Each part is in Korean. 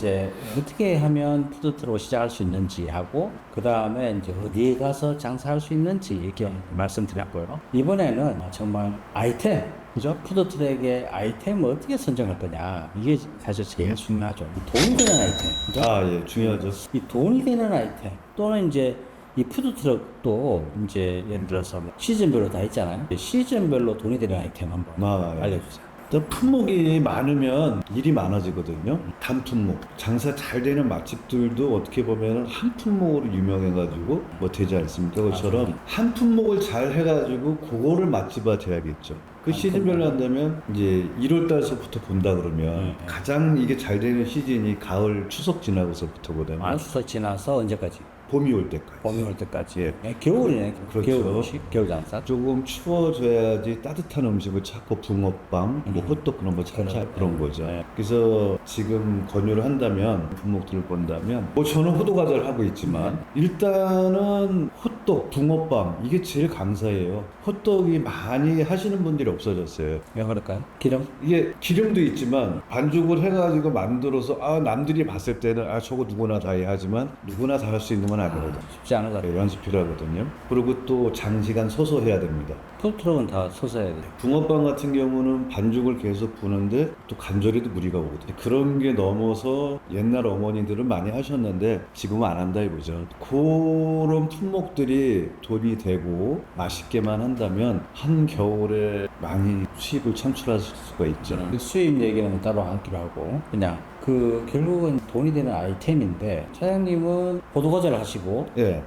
이제 어떻게 하면 푸드트럭을 시작할 수 있는지 하고 그 다음에 이제 어디에 가서 장사할 수 있는지 이렇게 말씀드렸고요. 이번에는 정말 아이템, 그죠? 푸드트럭의 아이템을 어떻게 선정할 거냐 이게 사실 제일 중요하죠. 이 돈이 되는 아이템, 그죠? 아, 예, 중요하죠. 이 돈이 되는 아이템 또는 이제 이 푸드트럭도 이제 예를 들어서 뭐 시즌별로 다 있잖아요. 시즌별로 돈이 되는 아이템 한번 아, 예. 알려주세요. 또 품목이 많으면 일이 많아지거든요. 단 품목. 장사 잘 되는 맛집들도 어떻게 보면 한 품목으로 유명해가지고 뭐 되지 않습니까? 그것처럼 한 품목을 잘 해가지고 그거를 맛집화 돼야겠죠. 그 시즌별로 한다면 이제 1월 달서부터 본다 그러면 네. 가장 이게 잘 되는 시즌이 가을 추석 지나고서부터거든요. 아, 수석 지나서 언제까지? 봄이 올 때까지. 봄이 올 때까지. 예. 예, 겨울이네. 그렇죠. 겨울 음식, 겨울 장사. 조금 추워져야지 따뜻한 음식을 찾고 붕어빵, 뭐 호떡 그런 거 찾자 그래. 그런 거죠. 네. 그래서 지금 권유를 한다면 품목들을 본다면 뭐 저는 호두 과자를 하고 있지만 일단은 호 떡, 붕어빵 이게 제일 강사예요. 호떡이 많이 하시는 분들이 없어졌어요. 왜 그럴까요? 기름? 이게 기름도 있지만 반죽을 해가지고 만들어서 아 남들이 봤을 때는 아 저거 누구나 다 해야지만 누구나 다 할 수 있는 건 아니거든. 쉽지 않은 것 같아요. 네, 연습 필요하거든요. 그리고 또 장시간 서서 해야 됩니다. 푸드트럭은 다 서서야 돼요. 붕어빵 같은 경우는 반죽을 계속 부는데 또 간절히도 무리가 오거든요. 그런 게 넘어서 옛날 어머니들은 많이 하셨는데 지금은 안 한다 이거죠. 그런 품목들이 돈이 되고 맛있게만 한다면 한 겨울에 많이 수입을 창출할 수가 있죠. 그 수입 얘기는 따로 하기로 하고 그냥 그 결국은 돈이 되는 아이템인데 사장님은 호두과자를 하시고 예.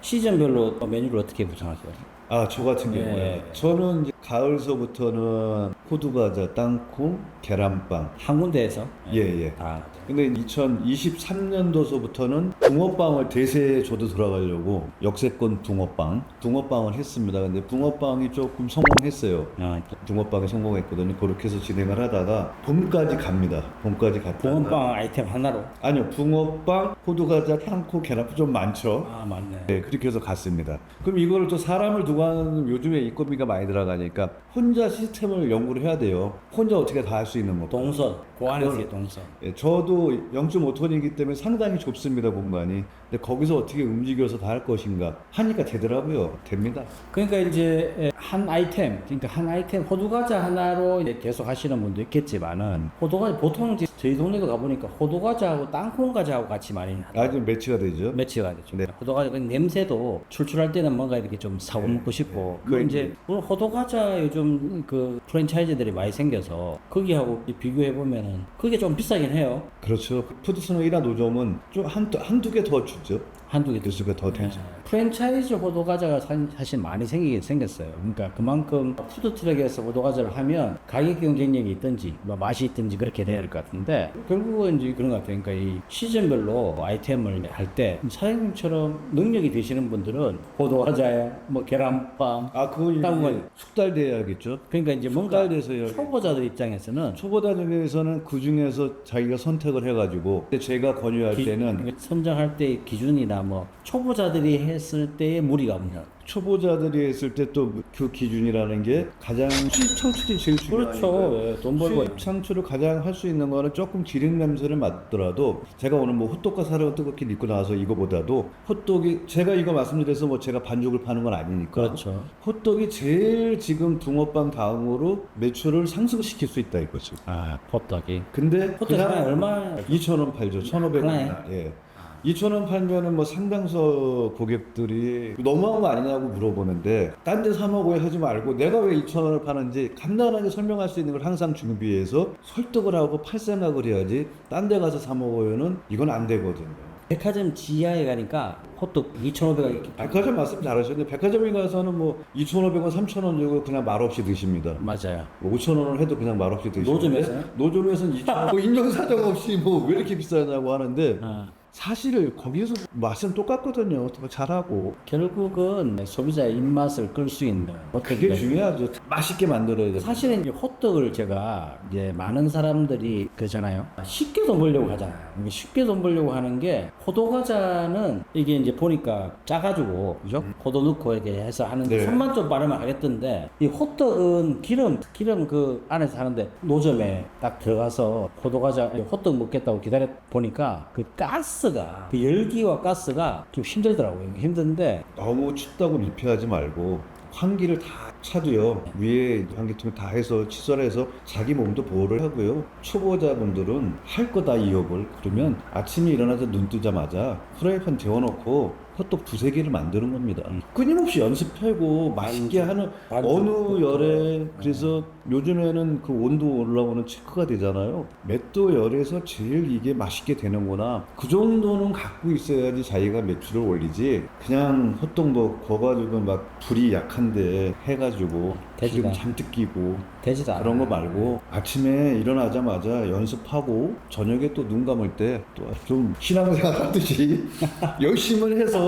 시즌별로 메뉴를 어떻게 구성하세요? 아, 저 같은 예. 경우에 저는 이제 가을서부터는 호두과자, 땅콩, 계란빵. 한 군데에서 예, 예. 다 근데 2023년도서부터는 붕어빵을 대세에 저도 들어가려고 역세권 붕어빵, 붕어빵을 했습니다. 근데 붕어빵이 조금 성공했어요. 어, 붕어빵이 성공했거든요. 그렇게 해서 진행을 하다가 봄까지 갑니다. 봄까지 갔다가 붕어빵 아이템 하나로 아니요, 붕어빵, 호두과자, 땅콩, 계란빵 좀 많죠. 아 맞네. 네, 그렇게 해서 갔습니다. 그럼 이걸 또 사람을 두고 하는 요즘에 인건비가 많이 들어가니까 혼자 시스템을 연구를 해야 돼요. 혼자 어떻게 다 할 수 있는 거. 동선 그 안에서의 동선. 예, 저도 0.5톤이기 때문에 상당히 좁습니다 공간이. 근데 거기서 어떻게 움직여서 다 할 것인가 하니까 되더라고요. 됩니다. 그러니까 이제 한 아이템, 그러니까 한 아이템 호두과자 하나로 계속 하시는 분도 있겠지만은 호두과자 보통 저희 동네도 가보니까 호두과자하고 땅콩과자하고 같이 많이 아주 매치가 되죠. 매치가 되죠. 네. 호두과자 그 냄새도 출출할 때는 뭔가 이렇게 좀 사고 먹고 싶고 그그 이제 물론 호두과자 요즘 그 프랜차이즈들이 많이 생겨서 거기하고 비교해 보면은 그게 좀 비싸긴 해요. 그렇죠. 푸드스노 1화 노점은 좀 한두 한두 개 더 주죠. 한두 개 교수가 더 되죠. 프랜차이즈 호두과자가 사- 사실 많이 생기긴 생겼어요. 그러니까 그만큼 푸드트럭에서 호두과자를 하면 가격 경쟁력이 있든지 뭐 맛이 있든지 그렇게 돼야 될 것 같은데 결국은 이제 그런 것 같아요. 그러니까 이 시즌별로 아이템을 할 때 사장님처럼 능력이 되시는 분들은 호두과자에 뭐 계란빵 아 그건 건- 숙달돼야 겠죠. 그러니까 이제 뭔가 숙달돼서요. 초보자들 입장에서는 초보자 중에서는 그 중에서 자기가 선택을 해가지고 제가 권유할 기- 때는 그러니까 선정할 때 기준이나 뭐 초보자들이 했을 때의 무리가 없냐. 초보자들이 했을 때 또 그 기준이라는 게 가장 수입 창출이 제일 중요하니까 그렇죠. 예, 돈 벌고 수입 창출을 가장 할 수 있는 거는 조금 기름 냄새를 맡더라도 제가 오늘 뭐 호떡과 사료가 뜨겁게 입고 나와서 이거보다도 호떡이 제가 이거 말씀드려서 뭐 제가 반죽을 파는 건 아니니까 그렇죠. 호떡이 제일 지금 붕어빵 다음으로 매출을 상승시킬 수 있다 이거죠. 아, 호떡이. 근데 호떡 하나에 얼마? 2,000원 팔죠. 1,500원. 하나에? 예. 2,000원 팔면은 뭐 상당서 고객들이 너무한 거 아니냐고 물어보는데 딴 데 사 먹어야 하지 말고 내가 왜 2,000원을 파는지 간단하게 설명할 수 있는 걸 항상 준비해서 설득을 하고 팔 생각을 해야지 딴 데 가서 사 먹어요는 이건 안 되거든요. 백화점 지하에 가니까 호떡 2,500원 이렇게 백화점 말씀 잘하셨는데 백화점에 가서는 뭐 2,500원, 3,000원 주고 그냥 말없이 드십니다. 맞아요. 뭐 5,000원을 해도 그냥 말없이 드시고 노점에서요? 노점에서는 2,000원 뭐 인정사정 없이 뭐 왜 이렇게 비싸냐고 하는데 아, 사실 거기서 맛은 똑같거든요. 더 잘하고. 결국은 소비자의 입맛을 끌 수 있는 그게 중요하죠. 맛있게 만들어야 돼. 사실은 이제 호떡을 제가 이제 많은 사람들이 그잖아요. 쉽게 돈 벌려고 하잖아요. 이게 쉽게 돈 벌려고 하는 게 호두 과자는 이게 이제 보니까 짜가지고 그죠? 호두 넣고 이렇게 해서 하는데 네. 손만 좀 빠르면 하겠던데 이 호떡은 기름 기름 그 안에서 하는데 노점에 딱 들어가서 호두 과자 호떡 먹겠다고 기다려 보니까 그 가스 가 그 열기와 가스가 좀 힘들더라고요. 힘든데. 너무 춥다고 밀폐하지 말고 환기를 다 차도요. 위에 환기통에 다 해서 칫솔해서 자기 몸도 보호를 하고요. 초보자분들은 할 거다 이어볼 그러면 아침에 일어나서 눈 뜨자마자 프라이팬 데워놓고 호떡 두세 개를 만드는 겁니다. 끊임없이 연습하고 맛있게 하는 어느. 열에 그래서 요즘에는 그 온도 올라오는 체크가 되잖아요. 몇 도 열에서 제일 이게 맛있게 되는구나. 그 정도는 갖고 있어야지 자기가 매출을 올리지. 그냥 호떡 뭐 거가지고 막 불이 약한데 해가지고 기름 잔뜩 끼고 되지도 않아. 그런 거 말고 아침에 일어나자마자 연습하고 저녁에 또 눈 감을 때 또 좀 신앙생활 하듯이 열심히 해서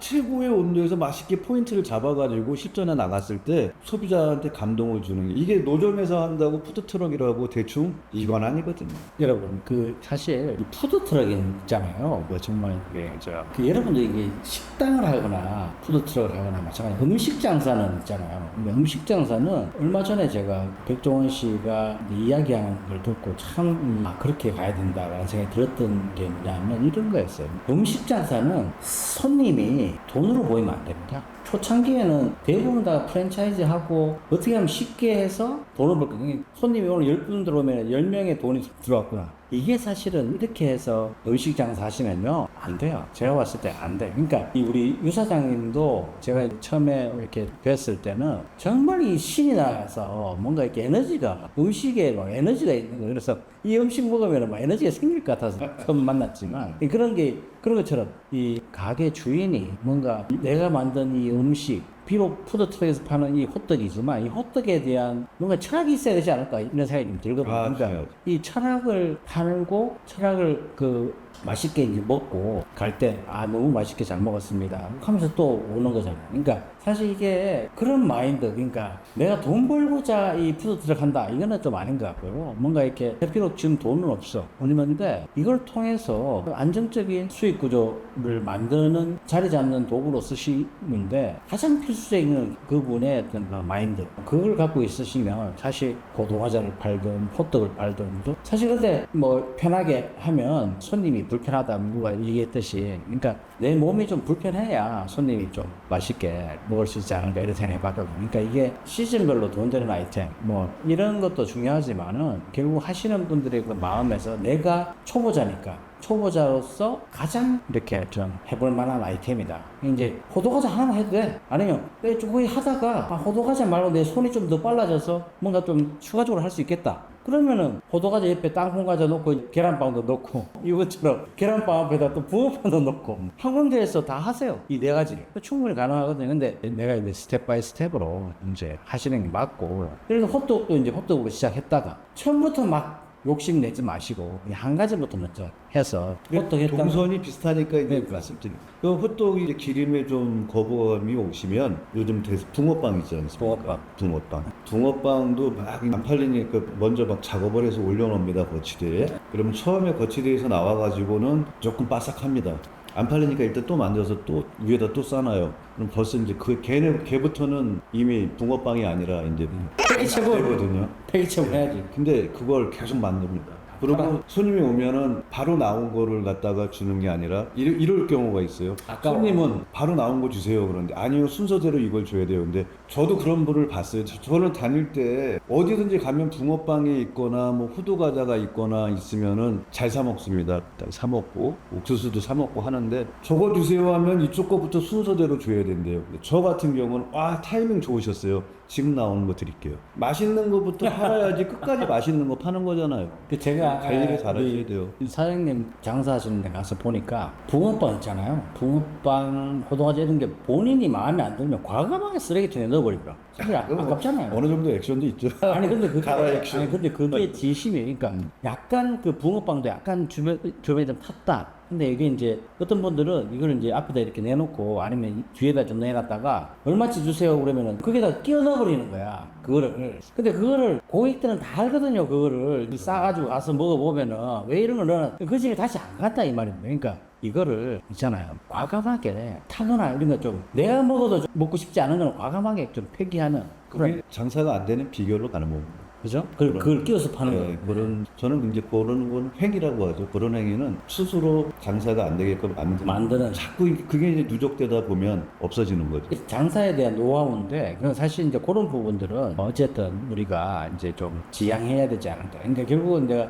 최고의 온도에서 맛있게 포인트를 잡아가지고 실전에 나갔을 때 소비자한테 감동을 주는 게 이게 노점에서 한다고 푸드트럭이라고 대충 이건 아니거든요. 여러분 그 사실 이 푸드 트럭 있잖아요. 뭐 정말 이게 저그 여러분들 이게 식당을 하거나 푸드 트럭을 하거나 마찬가지 음식 장사는 있잖아요. 근데 음식 장사는 얼마 전에 제가 백종원 씨가 이야기하는 걸 듣고 참 음, 아, 그렇게 가야 된다라는 생각이 들었던 게 뭐냐면 이런 거였어요. 음식 장사는 손님이 돈으로 보이면 안 됩니다. 초창기에는 대부분 다 프랜차이즈 하고 어떻게 하면 쉽게 해서 돈을 벌 거예요. 손님이 오늘 10분 들어오면 10명의 돈이 들어왔구나. 이게 사실은 이렇게 해서 음식 장사 하시면요. 안 돼요. 제가 봤을 때 안 돼. 그러니까 이 우리 유 사장님도 제가 처음에 이렇게 뵀을 때는 정말 이 신이 나서 뭔가 이렇게 에너지가 음식에 막 에너지가 있는 거예요. 그래서 이 음식 먹으면 막 에너지가 생길 것 같아서 처음 만났지만 그런 게 그런 것처럼 이 가게 주인이 뭔가 내가 만든 이 음식 비록 푸드트럭에서 파는 이 호떡이지만 이 호떡에 대한 뭔가 철학이 있어야 되지 않을까 이런 생각이 좀 들거든요. 아, 그러니까 중요하죠. 이 철학을 팔고 철학을 그 맛있게 이제 먹고 갈 때 아 너무 맛있게 잘 먹었습니다. 하면서 또 오는 거잖아요. 그러니까 사실 이게 그런 마인드 그러니까 내가 돈 벌고자 이 푸드트럭 한다. 이거는 좀 아닌 것 같고요. 뭔가 이렇게 대표로 지금 돈은 없어. 아니면데 이걸 통해서 안정적인 수익 구조를 만드는 자리 잡는 도구로 쓰시는데 가장 필수적인 그분의 어떤 그 마인드. 그걸 갖고 있으시면 사실 고도과자를 팔든 호떡을 팔든 사실 근데 뭐 편하게 하면 손님이 불편하다 누가 얘기했듯이. 그러니까 내 몸이 좀 불편해야 손님이 좀 맛있게 먹을 수 있지 않을까 이런 생각이 받거든요. 그러니까 이게 시즌별로 돈 되는 아이템 뭐 이런 것도 중요하지만은 결국 하시는 분들의 그 마음에서 내가 초보자니까 초보자로서 가장 이렇게 좀 해볼 만한 아이템이다. 이제 호두과자 하나 해도 돼. 아니면 내 조금 하다가 아, 호두과자 말고 내 손이 좀 더 빨라져서 뭔가 좀 추가적으로 할 수 있겠다. 그러면은 호두과자 옆에 땅콩과자 넣고 계란빵도 넣고 이것처럼 계란빵 앞에다 또 붕어빵도 넣고 한 군데에서 다 하세요. 이 네 가지 충분히 가능하거든요. 근데 내가 이제 스텝 바이 스텝으로 이제 하시는 게 맞고 그래서 호떡도 이제 호떡으로 시작했다가 처음부터 막 욕심 내지 마시고 한 가지부터 먼저 해서 호떡 했다 동선이 비슷하니까 이제 네. 말씀드린. 그 호떡이 이제 기름에 좀 거부감이 오시면 요즘 대 붕어빵 있지 않습니까? 붕어빵. 붕어빵. 붕어빵도 막 안 팔리니까 먼저 막 작업을 해서 올려놓습니다 거치대에. 그러면 처음에 거치대에서 나와가지고는 조금 바삭합니다. 안 팔리니까 일단 또 만들어서 또 위에다 또 싸놔요. 그럼 벌써 이제 그 걔네 걔부터는 이미 붕어빵이 아니라 이제 폐기체불 되거든요. 폐기체불 해야지 근데 그걸 계속 만듭니다. 그리고 손님이 오면은 바로 나온 거를 갖다가 주는 게 아니라 이럴, 이럴 경우가 있어요. 아까워. 손님은 바로 나온 거 주세요. 그런데 아니요 순서대로 이걸 줘야 돼요. 근데 저도 그런 분을 봤어요. 저- 저는 다닐 때 어디든지 가면 붕어빵이 있거나 뭐 후두 과자가 있거나 있으면은 잘 사 먹습니다. 딱사 먹고 옥수수도 사 먹고 하는데 저거 주세요 하면 이쪽 거부터 순서대로 줘야 된대요. 저 같은 경우는 와 타이밍 좋으셨어요. 지금 나오는 거 드릴게요. 맛있는 거부터 팔아야지 끝까지 맛있는 거 파는 거잖아요. 그 제가 관리를 아, 잘하셔야 이- 돼요. 이 사장님 장사하시는 데 가서 보니까 붕어빵 있잖아요 붕어빵 호두과자 이런 게 본인이 마음에 안 들면 과감하게 쓰레기통에 넣어버리더라 사실 아, 아깝잖아요 어느 정도 액션도 있죠. 아니 근데 그게. 아니 근데 그게 진심이에요. 그러니까 약간 그 붕어빵도 약간 주변 주변에 좀 탔다. 근데 이게 이제 어떤 분들은 이걸 이제 앞에다 이렇게 내놓고 아니면 뒤에다 좀 내놨다가 얼마치 주세요 그러면은 거기다 끼워 넣어버리는 거야. 그거를. 근데 그거를 고객들은 다 알거든요. 그거를 싸가지고 가서 먹어보면은 왜 이런 걸 넣어? 그 집에 다시 안 간다 이 말입니다. 그러니까 이거를 있잖아요. 과감하게 타거나 이런 거 좀 내가 먹어도 좀 먹고 싶지 않은 건 과감하게 좀 폐기하는 그게 장사가 안 되는 비결로 가는 겁니다. 그죠? 그걸, 그걸 끼워서 파는 네, 거예요. 그런 저는 이제 그런 건 행위라고 하죠. 그런 행위는 스스로 장사가 안 되게끔 만드는. 만드는 자꾸 이게- 그게 이제 누적되다 보면 없어지는 거죠. 장사에 대한 노하우인데 그건 사실 이제 그런 부분들은 어쨌든 우리가 이제 좀 지양해야 되지 않을까. 그러니까 결국은 내가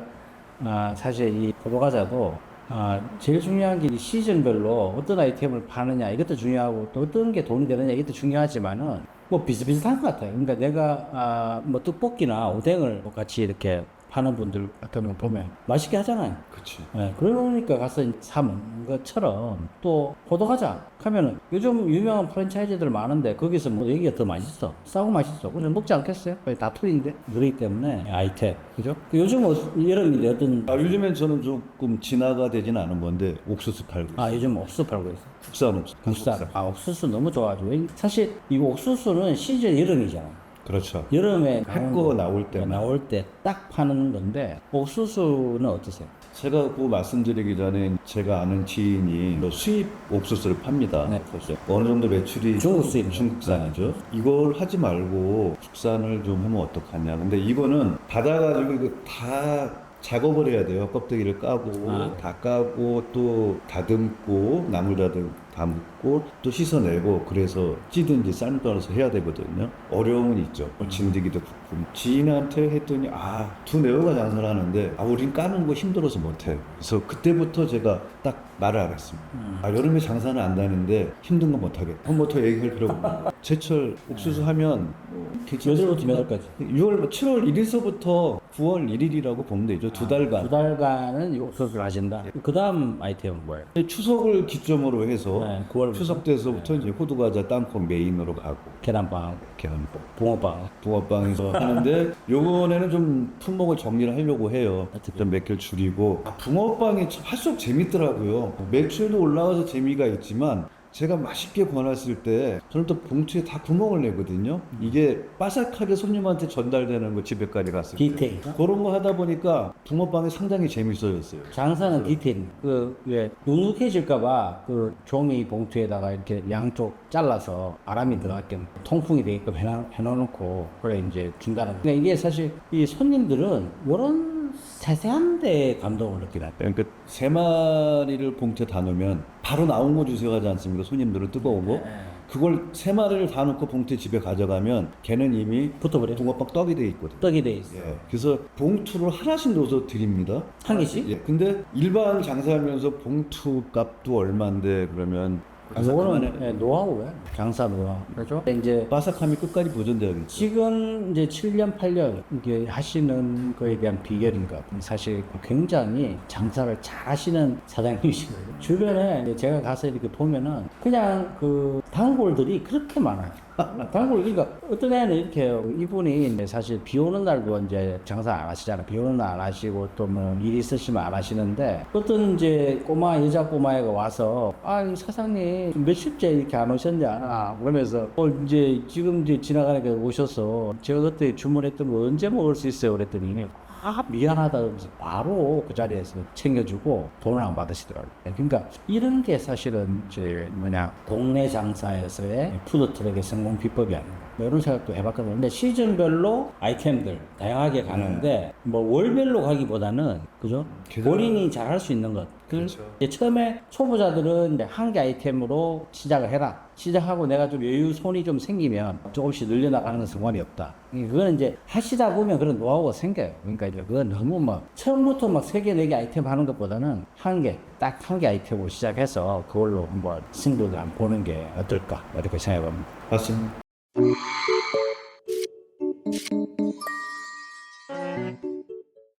아, 사실 이 포도과자도 아, 제일 중요한 게 이 시즌별로 어떤 아이템을 파느냐 이것도 중요하고 또 어떤 게 돈이 되느냐 이것도 중요하지만은 뭐 비슷비슷한 것 같아요. 그러니까 내가 아, 뭐 떡볶이나 오뎅을 같이 이렇게 파는 분들 같은 거 보면 맛있게 하잖아요. 그렇지. 예, 그러니까 가서 사 먹는 것처럼 또 포도과자 하면은 요즘 유명한 프랜차이즈들 많은데 거기서 뭐 얘기가 더 맛있어 싸고 맛있어 그래서 먹지 않겠어요? 거의 다 틀린데 그렇기 때문에 아이템 그죠? 그 요즘 뭐 여름인데 어떤 아 요즘엔 저는 조금 진화가 되진 않은 건데 옥수수 팔고 있어요. 아 요즘 옥수수 팔고 있어 국산 옥수수. 국산 아 옥수수 너무 좋아가지고 왜- 사실 이 옥수수는 시즌 여름이잖아 그렇죠. 여름에 햇거 나올 때 나올 때 딱 파는 건데 옥수수는 어떠세요? 제가 그 말씀드리기 전에 제가 아는 지인이 뭐 수입 옥수수를 팝니다. 네, 그렇죠. 어느 정도 매출이 중국 수입. 중국산이죠. 이걸 하지 말고 국산을 좀 하면 어떡하냐. 근데 이거는 받아가지고 이거 다 작업을 해야 돼요. 껍데기를 까고 아. 다 까고 또 다듬고 나물 다듬 담고 또 씻어내고 그래서 찌든지 쌀 떠서 해야 되거든요. 어려움은 있죠. 뭐 진드기도 붙고 지인한테 했더니 아두 네오가 장사를 하는데 아 우린 까는 거 힘들어서 못해. 그래서 그때부터 제가 딱 말을 알았습니다. 아 여름에 장사는 안 다는데 힘든 거 못하겠다. 그럼 뭐더 얘기할 필요가 없네. 제철 옥수수 하면 뭐 몇월부터 몇 월까지? 6월 7월 1일서부터 9월 1일이라고 보면 되죠. 두 달간. 두 달간은 옥수수를 하신다. 그 다음 아이템은 뭐예요? 추석을 기점으로 해서 네, 9월 추석 때서부터 이제 호두 과자 땅콩 메인으로 가고 계란빵, 계란빵, 붕어빵. 붕어빵에서 하는데 요번에는 좀 품목을 정리를 하려고 해요. 좀몇 개를 줄이고 아, 붕어빵이 참 할수록 재밌더라고요. 매출도 올라가서 재미가 있지만 제가 맛있게 권했을 때 저는 또 봉투에 다 구멍을 내거든요. 이게 바삭하게 손님한테 전달되는 거 집에까지 갔을 때 디테일. 그런 거 하다 보니까 붕어빵이 상당히 재밌어졌어요. 장사는 디테일. 그왜 눅눅해질까봐 그 종이 봉투에다가 이렇게 양쪽 잘라서 아람이 들어가게끔 통풍이 되게끔 해놔, 해놓고 그래 이제 준다는. 근데 이게 사실 이 손님들은 이런 세세한데 감동을 느끼나. 그러니까 세 마리를 봉투에 다 넣으면 바로 나온 거 주세요 하지 않습니까? 손님들은 뜨거운 거. 그걸 세 마리를 다 넣고 봉투에 집에 가져가면 걔는 이미 붙어버려. 붕어빵 떡이 돼 있거든. 떡이 돼 있어. 예. 그래서 봉투를 하나씩 넣어서 드립니다. 한 개씩? 예. 근데 일반 장사하면서 봉투 값도 얼마인데 그러면 요거는 예, 노하우야. 장사 노하우. 그렇죠? 이제 바삭함이 끝까지 보존돼야겠죠. 지금 이제 7년, 8년 이게 하시는 거에 대한 비결인가? 사실 굉장히 장사를 잘 하시는 사장님이시거든요. 주변에 이제 제가 가서 이렇게 보면은 그냥 그 단골들이 그렇게 많아요. 단골, 그러니까 어떤 애는 이렇게. 이분이 사실 비 오는 날도 이제 장사 안 하시잖아요. 비 오는 날 안 하시고 또 뭐 일 있으시면 안 하시는데 어떤 이제 꼬마, 여자 꼬마애가 와서 아, 이 사장님 며칠째 이렇게 안 오셨냐. 그러면서 어, 이제 지금 이제 지나가니까 오셔서 제가 그때 주문했던 거 언제 먹을 수 있어요? 그랬더니 아 미안하다 그러면서 바로 그 자리에서 챙겨주고 돈을 안 받으시더라고요. 그러니까 이런 게 사실은 이제 뭐냐 동네 장사에서의 푸드트럭의 성공 비법이 아닌가. 뭐 이런 생각도 해봤거든요. 근데 시즌별로 아이템들 다양하게 가는데 뭐 월별로 가기보다는 그죠? 게다가- 본인이 잘 할 수 있는 것. 그렇죠. 이제 처음에 초보자들은 이제 한 개 아이템으로 시작을 해라. 시작하고 내가 좀 여유 손이 좀 생기면 조금씩 늘려나가는 상관이 없다. 그거는 이제 하시다 보면 그런 노하우가 생겨요. 그러니까 이제 그건 너무 막 처음부터 막 세 개, 네 개 아이템 하는 것보다는 한 개, 딱 한 개 아이템으로 시작해서 그걸로 한번 승부를 한번 보는 게 어떨까. 이렇게 생각해 봅니다. 맞습니다. you